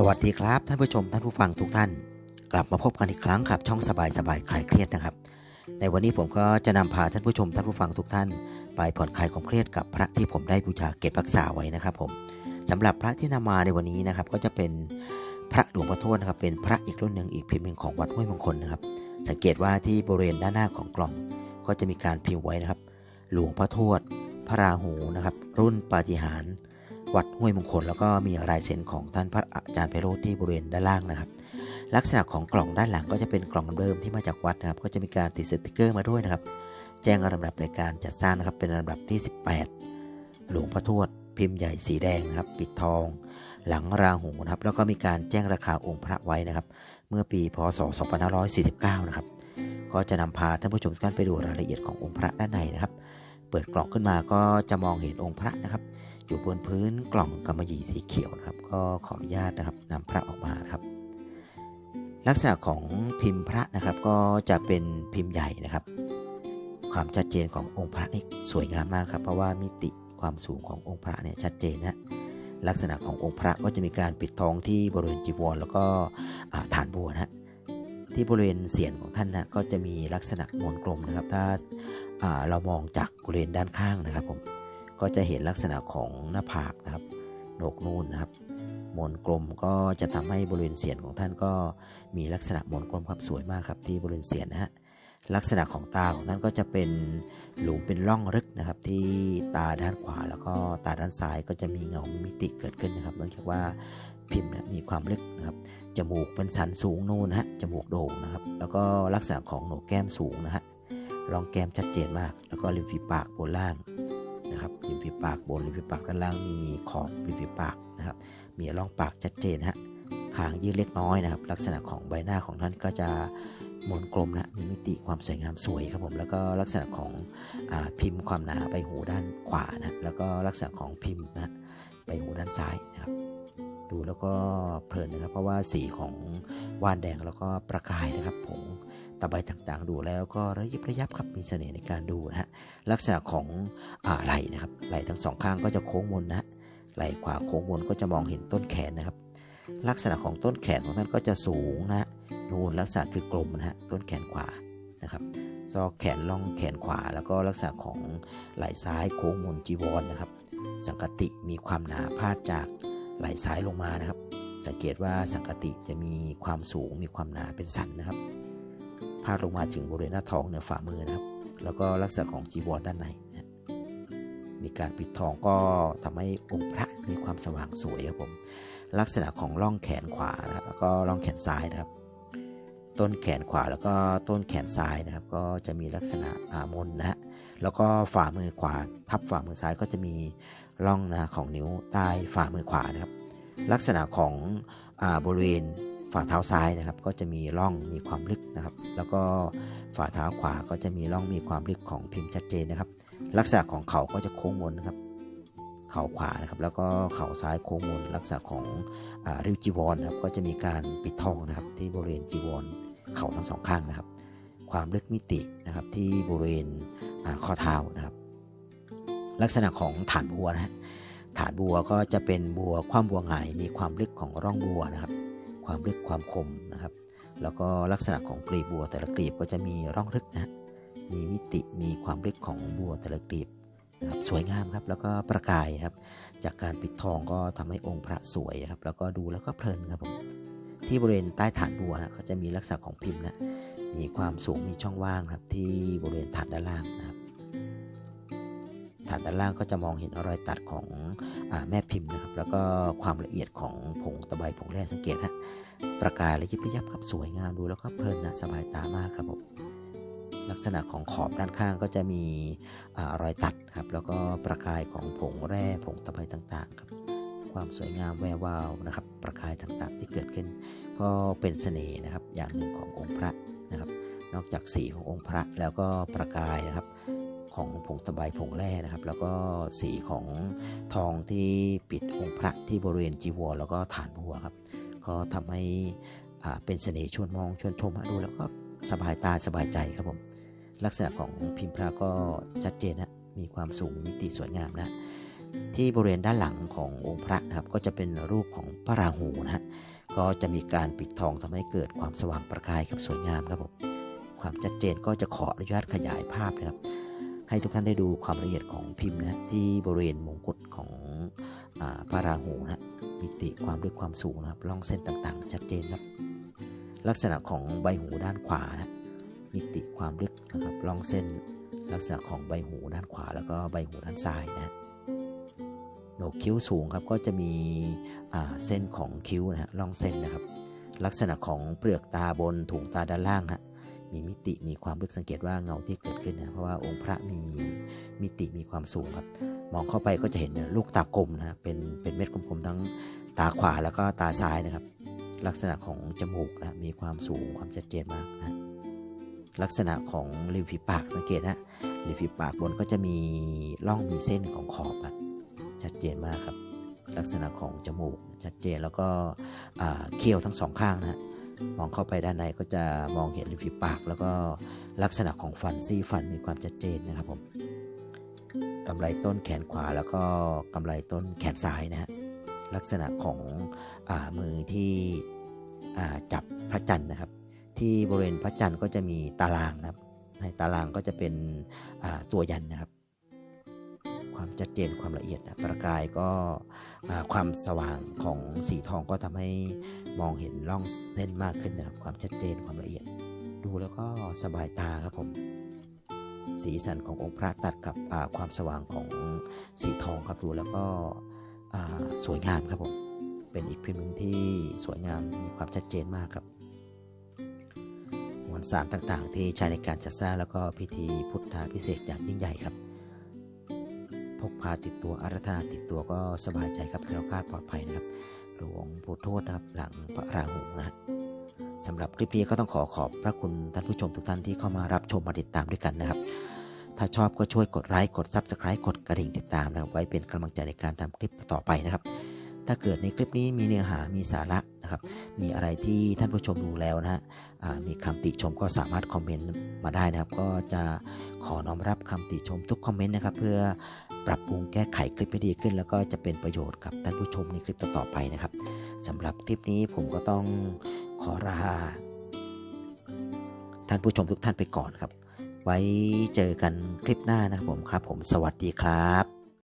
สวัสดีครับ ท่านผู้ชมท่านผู้ฟังทุกท่าน กลับมาพบกันอีกครั้งครับ ช่องสบายสบายคลายเครียดนะครับ ในวันนี้ผมก็จะนำพาท่านผู้ชมท่านผู้ฟังทุกท่าน ไปผ่อนคลายความเครียดกับพระที่ผมได้บูชาเก็บรักษาไว้นะครับ ผมสำหรับพระที่นำมาในวันนี้นะครับ ก็จะเป็นพระหลวงพ่อโทษนะครับเป็นพระอีกรุ่นหนึ่งอีกพิมพ์หนึ่งของวัดห้วยมงคลนะครับ สังเกตว่าที่บริเวณด้านหน้าของกล่อง ก็จะมีการพิมพ์ไว้นะครับ หลวงพ่อทวพระราหูนะครับ รุ่นปาฏิหาริย์ วัดห้วยมงคล แล้วก็มีลายเซ็นของท่านพระอาจารย์ไพโรธที่บริเวณด้านล่างนะครับ ลักษณะของกล่องด้านหลังก็จะเป็นกล่องเดิมที่มาจากวัดนะครับ ก็จะมีการติดสติกเกอร์มาด้วยนะครับ แจ้งลำดับในการจัดสร้างนะครับเป็นลำดับที่ 18 หลวงพ่อทวดพิมพ์ใหญ่สีแดงนะครับ ปิดทอง หลังราหูนะครับ แล้วก็มีการแจ้งราคาองค์พระไว้นะครับ เมื่อปีพศ 2549 นะครับ ก็จะนำพาท่านผู้ชมทุกท่านไปดูรายละเอียดขององค์พระด้านในนะครับ เปิดกล่องขึ้นมาก็จะมองเห็นองค์พระนะครับ อยู่บนพื้นกล่องกำมะหยี่สีเขียวนะครับ ก็ขออนุญาตนะครับนำพระออกมานะครับ ลักษณะของพิมพ์พระนะครับก็จะเป็นพิมพ์ใหญ่นะครับ ความชัดเจนขององค์พระนี่สวยงามมากครับ เพราะว่ามิติความสูงขององค์พระเนี่ยชัดเจนนะลักษณะขององค์พระก็จะมีการปิดทองที่บริเวณจีวร แล้วก็ฐานบัวนะฮะที่บริเวณเสียนของท่านนะก็จะมีลักษณะมนกลมนะครับ ถ้าเรามองจากบริเวณด้านข้างนะครับผม ก็จะเห็นลักษณะของหน้าผากนะครับโหนกนูนนะครับมนกลมก็จะทำให้บริเวณเสียนของท่านก็มีลักษณะมนกลมครับสวยมากครับที่บริเวณเสียนนะฮะลักษณะของตาของท่านก็จะเป็นหลุมเป็นร่องลึกนะครับ ที่ตาด้านขวาแล้วก็ตาด้านซ้ายก็จะมีเงามิติเกิดขึ้นนะครับเนื่องจากว่าพิมพ์มีความลึกนะครับจมูกเป็นสันสูงนูนนฮะจมูกโด่งนะครับ แล้วก็ลักษณะของโหนกแก้มสูงนะฮะรองแก้มชัดเจนมาก แล้วก็ริมฝีปากบนล่าง นะครับริมฝีปากบนริมฝีปากด้านล่างมีขอบริมฝีปากนะครับ มีร่องปากชัดเจนฮะคางยืดเล็กน้อยนะครับ ลักษณะของใบหน้าของท่านก็จะมนกลมนะมีมิติความสวยงามสวยครับผมแล้วก็ลักษณะของอพิมพ์ความหนาใบหูด้านขวานะแล้วก็ลักษณะของพิมพ์นะใบหูด้านซ้ายนะครับ ดูแล้วก็เพลินนะครับ เพราะว่าสีของว่านแดงแล้วก็ประกายนะครับผง ตะไบต่างๆ ดูแล้วก็ระยิบระยับครับมีเสน่ห์ในการดูนะฮะลักษณะของอไหล่นะครับไหล่ทั้งสองข้างก็จะโค้งมนนะไหล่ขวาโค้งมนก็จะมองเห็นต้นแขนนะครับ ลักษณะของต้นแขนของท่านก็จะสูงนะนูนลักษณะคือกลมนะฮะต้นแขนขวานะครับซอกแขนล่องแขนขวา แล้วก็ลักษณะของไหล่ซ้ายโค้งมนจีวรนะครับ สังกติมีความหนาพาดจากไหล่ซ้ายลงมานะครับ สังเกตว่าสังกติจะมีความสูงมีความหนาเป็นสันนะครับ พาดลงมาถึงบริเวณหน้าท้องเหนือฝ่ามือนะครับ แล้วก็ลักษณะของจีวรด้านในนะมีการปิดทองก็ทำให้องค์พระมีความสว่างสวยครับผมลักษณะของร่องแขนขวานะครับแล้วก็ร่องแขนซ้ายนะครับ ต้นแขนขวาแล้วก็ต้นแขนซ้ายนะครับ ก็จะมีลักษณะอามนนะฮะแล้วก็ฝ่ามือขวา ทับฝ่ามือซ้ายก็จะมีร่องนะของนิ้วใต้ฝ่ามือขวานะครับ ลักษณะของอบริเวณ ฝ่าเท้าซ้ายนะครับ ก็จะมีร่องมีความลึกนะครับ แล้วก็ฝ่าเท้าขวาก็จะมีร่องมีความลึกของพิมพ์ชัดเจนนะครับ ลักษณะของเขาก็จะโค้งมนนะครับ เข่าขวานะครับ แล้วก็เข่าซ้ายโค้งมนลักษณะของอริ้วจีวรนะครับก็จะมีการปิดทองนะครับ ที่บริเวณจีวรเข่าทั้งสองข้างนะครับ ความลึกมิตินะครับที่บริเวณข้อเท้านะครับ ลักษณะของฐานบัวนะฮะฐานบัวก็จะเป็นบัวความบัวหงายมีความลึกของร่องบัวนะครับ ความลึกความคมนะครับ แล้วก็ลักษณะของกลีบบัวแต่ละกลีบก็จะมีร่องลึกนะมีมิติมีความลึกของบัวแต่ละกลีบนะครับสวยงามครับแล้วก็ประกายครับ จากการปิดทองก็ทำให้องค์พระสวยครับ แล้วก็ดูแล้วก็เพลินครับผมที่บริเวณใต้ฐานบัวเขาจะมีลักษณะของพิมพ์นะมีความสูงมีช่องว่างครับที่บริเวณฐานด้านล่างนะครับานด้านล่างก็จะมองเห็นรอยตัดของอแม่พิมพ์นะครับ แล้วก็ความละเอียดของผงตะไบผงแร่สังเกตฮะประกายและยิบระยับครับสวยงามดูแล้วก็เพลินนะสบายตามากครับผมลักษณะของขอบด้านข้างก็จะมีอรอยตัดครับแล้วก็ประกายของผงแร่ผงตะไบต่างๆครับความสวยงามแวววาวนะครับ ประกายต่างๆที่เกิดขึ้น ก็เป็นเสน่ห์นะครับอย่างหนึ่งขององค์พระนะครับ นอกจากสีขององค์พระแล้วก็ประกายนะครับ ของผงตะไบผงแร่นะครับ แล้วก็สีของทองที่ปิดองค์พระที่บริเวณจีวรแล้วก็ฐานบัวครับ ก็ทำให้เป็นเสน่ห์ชวนมองชวนชมดูแล้วก็สบายตาสบายใจครับผมลักษณะของพิมพ์พระก็ชัดเจนนะมีความสูงมิติสวยงามนะที่บริเวณด้านหลังขององค์พระนะครับก็จะเป็นรูปของพระราหูนะฮะก็จะมีการปิดทองทำให้เกิดความสว่างประกายกับสวยงามครับผมความชัดเจนก็จะขออนุญาตขยายภาพนะครับ ให้ทุกท่านได้ดูความละเอียดของพิมพ์นะที่บริเวณมงกุฎของอพระราหูนะมิติความลึกความสูงนะครับร่องเส้นต่างๆ ชัดเจนครับ ลักษณะของใบหูด้านขวานะมิติความลึกนะครับร่องเส้นลักษณะของใบหูด้านขวา แล้วก็ใบหูด้านซ้ายนะโหนกคิ้วสูงครับก็จะมีเส้นของคิ้วนะฮะร่องเส้นนะครับ ลักษณะของเปลือกตาบนถุงตาด้านล่างฮะ มีมิติมีความลึกสังเกตว่าเงาที่เกิดขึ้นนะเพราะว่าองค์พระมีมิติมีความสูงครับ มองเข้าไปก็จะเห็นลูกตากลมนะเป็นเป็นเม็ดกลมๆทั้งตาขวาแล้วก็ตาซ้ายนะครับ ลักษณะของจมูกนะมีความสูงความชัดเจนมากนะลักษณะของริมฝีปากสังเกตนะริมฝีปากบนก็จะมีร่องมีเส้นของขอบอะชัดเจนมากครับ ลักษณะของจมูกชัดเจนแล้วก็เขี้ยวทั้งสองข้างนะฮะ มองเข้าไปด้านในก็จะมองเห็นริมฝีปาก แล้วก็ลักษณะของฟันซี่ฟันมีความชัดเจนนะครับผมกำไรต้นแขนขวาแล้วก็กำไรต้นแขนซ้ายนะฮะลักษณะของอมือที่จับพระจันทร์นะครับ ที่บริเวณพระจันทร์ก็จะมีตารางนะครับ ในตารางก็จะเป็นตัวยันนะครับ ชัดเจนความละเอียดนะประกายก็ความสว่างของสีทองก็ทำให้มองเห็นร่องเส้นมากขึ้นนะครับความชัดเจนความละเอียด ดูแล้วก็สบายตาครับผมสีสันขององค์พระตัดกับความสว่างของสีทองครับดูแล้วก็สวยงามครับผมเป็นอีกพิมพ์หนึ่งที่สวยงามมีความชัดเจนมากครับมวลสารต่างๆ ที่ใช้ในการจัดสร้างแล้วก็พิธีพุทธาพิเศษอย่างยิ่งใหญ่ครับ กพาติดตัวอารัธนาติดตัวก็สบายใจครับแคล้วคลาดปลอดภัยนะครับหลวงปู่โทษนะครับหลังพระราหูนะสำหรับคลิปนี้ก็ต้องขอขอบพระคุณท่านผู้ชมทุกท่านที่เข้ามารับชมมาติดตามด้วยกันนะครับ ถ้าชอบก็ช่วยกดไลค์กด Subscribe กดกระดิ่งติดตามนะครับไว้เป็นกำลังใจในการทำคลิปต่อไปนะครับ ถ้าเกิดในคลิปนี้มีเนื้อหามีสาระนะครับ มีอะไรที่ท่านผู้ชมดูแล้วนะฮะมีคำติชมก็สามารถคอมเมนต์มาได้นะครับ ก็จะขอน้อมรับคำติชมทุกคอมเมนต์นะครับ เพื่อ ปรับปรุงแก้ไขคลิปให้ดีขึ้น แล้วก็จะเป็นประโยชน์กับท่านผู้ชมในคลิปต่อๆไปนะครับสำหรับคลิปนี้ผมก็ต้องขอลาท่านผู้ชมทุกท่านไปก่อนครับ ไว้เจอกันคลิปหน้านะครับผมครับ ผมสวัสดีครับ